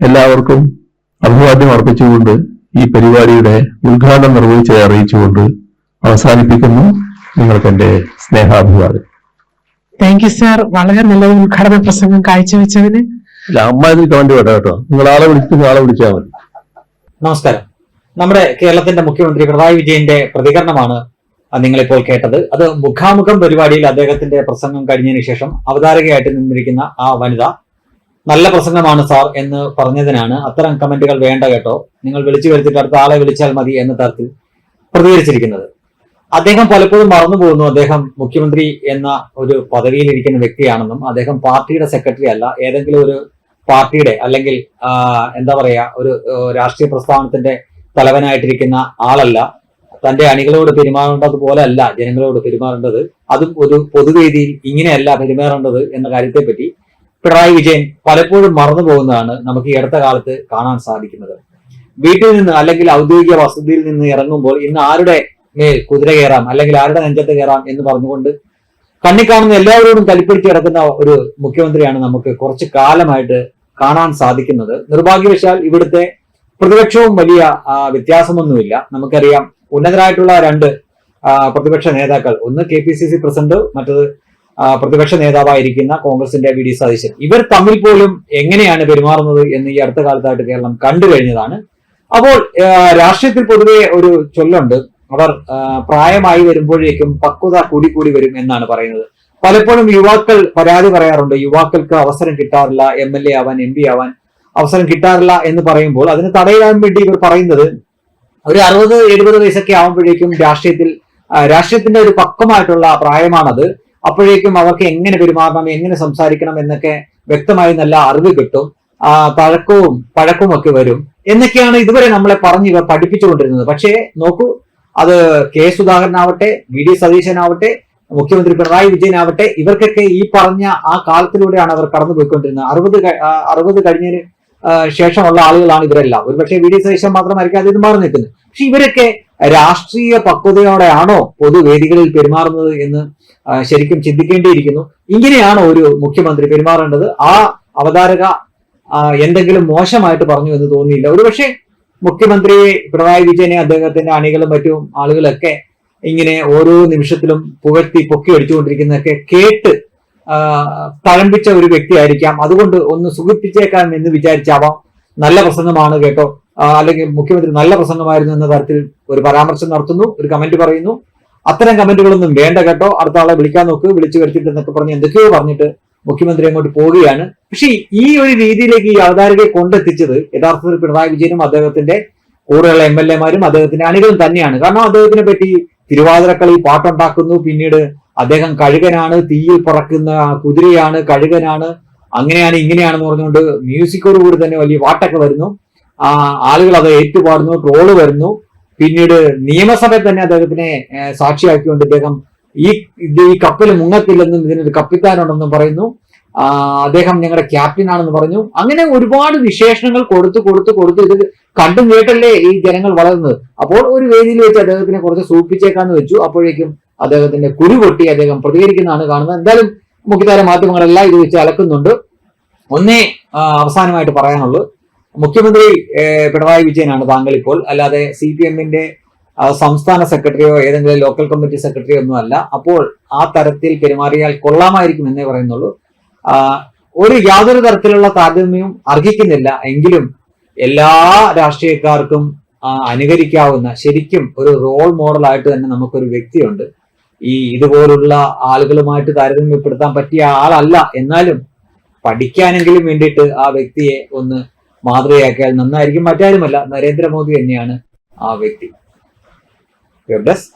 എല്ലാവർക്കും അഭിവാദ്യം അർപ്പിച്ചുകൊണ്ട് ഈ പരിപാടിയുടെ ഉദ്ഘാടനം നിർവഹിച്ച് അറിയിച്ചുകൊണ്ട് അവസാനിപ്പിക്കുന്നു നിങ്ങൾക്ക് എന്റെ സ്നേഹാഭിവാദം താങ്ക് യു സാർ വളരെ നല്ല ഉദ്ഘാടന പ്രസംഗം കാഴ്ചവെച്ചതിന്. ഇല്ല അമ്മ ഇതിൽ കമന്റ് വേണ്ട കേട്ടോ. നിങ്ങൾ ആളെ വിളിച്ചു ആളെ വിളിച്ചാൽ മതി. നമസ്കാരം. നമ്മുടെ കേരളത്തിന്റെ മുഖ്യമന്ത്രി പിണറായി വിജയന്റെ പ്രതികരണമാണ് നിങ്ങളിപ്പോൾ കേട്ടത്. അത് മുഖാമുഖം പരിപാടിയിൽ അദ്ദേഹത്തിന്റെ പ്രസംഗം കഴിഞ്ഞതിന് ശേഷം അവതാരകയായിട്ട് നിന്നിരിക്കുന്ന ആ വനിത നല്ല പ്രസംഗമാണ് സാർ എന്ന് പറഞ്ഞതിനാണ് അത്തരം കമന്റുകൾ വേണ്ട കേട്ടോ. നിങ്ങൾ വിളിച്ചു വരുത്തിയിട്ട് അടുത്ത ആളെ വിളിച്ചാൽ മതി എന്ന തരത്തിൽ പ്രതികരിച്ചിരിക്കുന്നത്. അദ്ദേഹം പലപ്പോഴും മറന്നു പോകുന്നു. അദ്ദേഹം മുഖ്യമന്ത്രി എന്ന ഒരു പദവിയിൽ ഇരിക്കുന്ന വ്യക്തിയാണെന്നും അദ്ദേഹം പാർട്ടിയുടെ സെക്രട്ടറി അല്ല. ഏതെങ്കിലും ഒരു പാർട്ടിയുടെ അല്ലെങ്കിൽ എന്താ പറയുക ഒരു രാഷ്ട്രീയ പ്രസ്ഥാനത്തിന്റെ തലവനായിട്ടിരിക്കുന്ന ആളല്ല. തന്റെ അണികളോട് പെരുമാറേണ്ടത് പോലെ അല്ല ജനങ്ങളോട് പെരുമാറേണ്ടത്. അതും ഒരു പൊതുവേദിയിൽ ഇങ്ങനെയല്ല പെരുമാറേണ്ടത് എന്ന കാര്യത്തെപ്പറ്റി പിണറായി വിജയൻ പലപ്പോഴും മറന്നു പോകുന്നതാണ് നമുക്ക് ഈ അടുത്ത കാലത്ത് കാണാൻ സാധിക്കുന്നത്. വീട്ടിൽ നിന്ന് അല്ലെങ്കിൽ ഔദ്യോഗിക വസതിയിൽ നിന്ന് ഇറങ്ങുമ്പോൾ ഇന്ന് ആരുടെ മേൽ കുതിര കയറാം അല്ലെങ്കിൽ ആരുടെ നെഞ്ചത്ത് കയറാം എന്ന് പറഞ്ഞുകൊണ്ട് കണ്ണി കാണുന്ന എല്ലാവരോടും കലിപ്പിടിച്ച് കിടക്കുന്ന ഒരു മുഖ്യമന്ത്രിയാണ് നമുക്ക് കുറച്ച് കാലമായിട്ട് കാണാൻ സാധിക്കുന്നത്. നിർഭാഗ്യവശാൽ ഇവിടുത്തെ പ്രതിപക്ഷവും വലിയ വ്യത്യാസമൊന്നുമില്ല. നമുക്കറിയാം ഉന്നതരായിട്ടുള്ള രണ്ട് പ്രതിപക്ഷ നേതാക്കൾ. ഒന്ന് K P C C president മറ്റത് പ്രതിപക്ഷ നേതാവായിരിക്കുന്ന കോൺഗ്രസിന്റെ വി ഡി സതീശൻ. ഇവർ തമ്മിൽ പോലും എങ്ങനെയാണ് പെരുമാറുന്നത് എന്ന് ഈ അടുത്ത കാലത്തായിട്ട് കേരളം കണ്ടു കഴിഞ്ഞതാണ്. അപ്പോൾ രാഷ്ട്രീയത്തിൽ പൊതുവെ ഒരു ചൊല്ലുണ്ട്. അവർ പ്രായമായി വരുമ്പോഴേക്കും പക്വത കൂടി കൂടി വരും എന്നാണ് പറയുന്നത്. പലപ്പോഴും യുവാക്കൾ പരാതി പറയാറുണ്ട്. യുവാക്കൾക്ക് അവസരം കിട്ടാറില്ല. എം എൽ എ ആവാൻ എം പി ആവാൻ അവസരം കിട്ടാറില്ല എന്ന് പറയുമ്പോൾ അതിന് തടയാൻ വേണ്ടി ഇവർ പറയുന്നത് ഒരു അറുപത് എഴുപത് വയസ്സൊക്കെ ആവുമ്പോഴേക്കും രാഷ്ട്രീയത്തിൽ രാഷ്ട്രീയത്തിന്റെ ഒരു പക്വമായിട്ടുള്ള പ്രായമാണത്. അപ്പോഴേക്കും അവർക്ക് എങ്ങനെ പെരുമാറണം എങ്ങനെ സംസാരിക്കണം എന്നൊക്കെ വ്യക്തമായി നല്ല അറിവ് കിട്ടും. പഴക്കവും പഴക്കവും ഒക്കെ വരും. എന്നൊക്കെയാണ് ഇതുവരെ നമ്മളെ പറഞ്ഞ് പഠിപ്പിച്ചുകൊണ്ടിരുന്നത്. പക്ഷേ നോക്കൂ അത് കെ സുധാകരനാവട്ടെ വി ഡി സതീശനാവട്ടെ മുഖ്യമന്ത്രി പിണറായി വിജയനാവട്ടെ ഇവർക്കൊക്കെ ഈ പറഞ്ഞ ആ കാലത്തിലൂടെയാണ് അവർ കടന്നു പോയിക്കൊണ്ടിരുന്നത് അറുപത് അറുപത് കഴിഞ്ഞതിന് ശേഷമുള്ള ആളുകളാണ് ഇവരെല്ലാം. ഒരുപക്ഷെ വി ഡി സതീശൻ മാത്രമായിരിക്കും അതിൽ മാറി നിൽക്കുന്നത്. പക്ഷെ ഇവരൊക്കെ രാഷ്ട്രീയ പക്വതയോടെയാണോ പൊതുവേദികളിൽ പെരുമാറുന്നത് എന്ന് ശരിക്കും ചിന്തിക്കേണ്ടിയിരിക്കുന്നു. ഇങ്ങനെയാണോ ഒരു മുഖ്യമന്ത്രി പെരുമാറേണ്ടത്. ആ അവതാരക എന്തെങ്കിലും മോശമായിട്ട് പറഞ്ഞു എന്ന് തോന്നിയില്ല. ഒരുപക്ഷെ മുഖ്യമന്ത്രി പിണറായി വിജയനെ അദ്ദേഹത്തിന്റെ അണികളും മറ്റും ആളുകളൊക്കെ ഇങ്ങനെ ഓരോ നിമിഷത്തിലും പുകഴ്ത്തി പൊക്കി അടിച്ചുകൊണ്ടിരിക്കുന്നതൊക്കെ കേട്ട് തഴമ്പിച്ച ഒരു വ്യക്തിയായിരിക്കാം. അതുകൊണ്ട് ഒന്ന് സുഖിപ്പിച്ചേക്കാം എന്ന് വിചാരിച്ചാവാം. നല്ല പ്രസംഗമാണ് കേട്ടോ. അല്ലെങ്കിൽ മുഖ്യമന്ത്രി നല്ല പ്രസംഗമായിരുന്നു എന്ന തരത്തിൽ ഒരു പരാമർശം നടത്തുന്നു ഒരു കമന്റ് പറയുന്നു. അത്തരം കമന്റുകളൊന്നും വേണ്ട കേട്ടോ. അടുത്ത ആളെ വിളിക്കാൻ നോക്ക് വിളിച്ചു വരുത്തിയിട്ട് എന്നൊക്കെ പറഞ്ഞ് എന്തൊക്കെയോ പറഞ്ഞിട്ട് മുഖ്യമന്ത്രി അങ്ങോട്ട് പോവുകയാണ്. പക്ഷേ ഈ ഒരു രീതിയിലേക്ക് ഈ അവതാരകയെ കൊണ്ടെത്തിച്ചത് യഥാർത്ഥത്തിൽ പിണറായി വിജയനും അദ്ദേഹത്തിന്റെ കൂടെയുള്ള എം എൽ എമാരും അദ്ദേഹത്തിന്റെ അണികളും തന്നെയാണ്. കാരണം അദ്ദേഹത്തിനെ പറ്റി തിരുവാതിരക്കളി പാട്ടുണ്ടാക്കുന്നു. പിന്നീട് അദ്ദേഹം കഴുകനാണ് തീയിൽ പറക്കുന്ന കുതിരയാണ് കഴുകനാണ് അങ്ങനെയാണ് ഇങ്ങനെയാണെന്ന് പറഞ്ഞുകൊണ്ട് മ്യൂസിക്കോട് കൂടി തന്നെ വലിയ പാട്ടൊക്കെ വരുന്നു. ആളുകൾ അത് ഏറ്റുപാടുന്നു ട്രോൾ വരുന്നു. പിന്നീട് നിയമസഭയിൽ തന്നെ അദ്ദേഹത്തിനെ സാക്ഷിയാക്കിക്കൊണ്ട് അദ്ദേഹം ഈ ഇത് ഈ കപ്പൽ മുങ്ങത്തില്ലെന്നും ഇതിനൊരു കപ്പിത്താനുണ്ടെന്നും പറയുന്നു. അദ്ദേഹം ഞങ്ങളുടെ ക്യാപ്റ്റൻ ആണെന്ന് പറഞ്ഞു. അങ്ങനെ ഒരുപാട് വിശേഷണങ്ങൾ കൊടുത്തു കൊടുത്തു കൊടുത്തു ഇത് കണ്ടും കേട്ടല്ലേ ഈ ജനങ്ങൾ വളർന്നത്. അപ്പോൾ ഒരു വേദിയിൽ വെച്ച് അദ്ദേഹത്തിനെ കുറച്ച് സൂപ്പിച്ചേക്കാന്ന് വെച്ചു. അപ്പോഴേക്കും അദ്ദേഹത്തിന്റെ കുരു പൊട്ടി അദ്ദേഹം പ്രതികരിക്കുന്നതാണ് കാണുന്നത്. എന്തായാലും മുഖ്യതാര മാധ്യമങ്ങളെല്ലാം ഇത് വെച്ച് അലക്കുന്നുണ്ട്. ഒന്നേ അവസാനമായിട്ട് പറയാനുള്ളൂ. മുഖ്യമന്ത്രി പിണറായി വിജയനാണ് താങ്കൾ ഇപ്പോൾ. അല്ലാതെ സി പി എമ്മിന്റെ സംസ്ഥാന സെക്രട്ടറിയോ ഏതെങ്കിലും ലോക്കൽ കമ്മിറ്റി സെക്രട്ടറിയോ ഒന്നും അല്ല. അപ്പോൾ ആ തരത്തിൽ പെരുമാറിയാൽ കൊള്ളാമായിരിക്കും എന്നേ പറയുന്നുള്ളൂ. ഒരു യാതൊരു തരത്തിലുള്ള താരതമ്യവും അർഹിക്കുന്നില്ല. എങ്കിലും എല്ലാ രാഷ്ട്രീയക്കാർക്കും അനുകരിക്കാവുന്ന ശരിക്കും ഒരു റോൾ മോഡലായിട്ട് തന്നെ നമുക്കൊരു വ്യക്തിയുണ്ട്. ഈ ഇതുപോലുള്ള ആളുകളുമായിട്ട് താരതമ്യപ്പെടുത്താൻ പറ്റിയ ആളല്ല. എന്നാലും പഠിക്കാനെങ്കിലും വേണ്ടിയിട്ട് ആ വ്യക്തിയെ ഒന്ന് മാതൃകയാക്കിയാൽ നന്നായിരിക്കും. മറ്റാരുമല്ല നരേന്ദ്രമോദി തന്നെയാണ് ആ വ്യക്തി. Web desk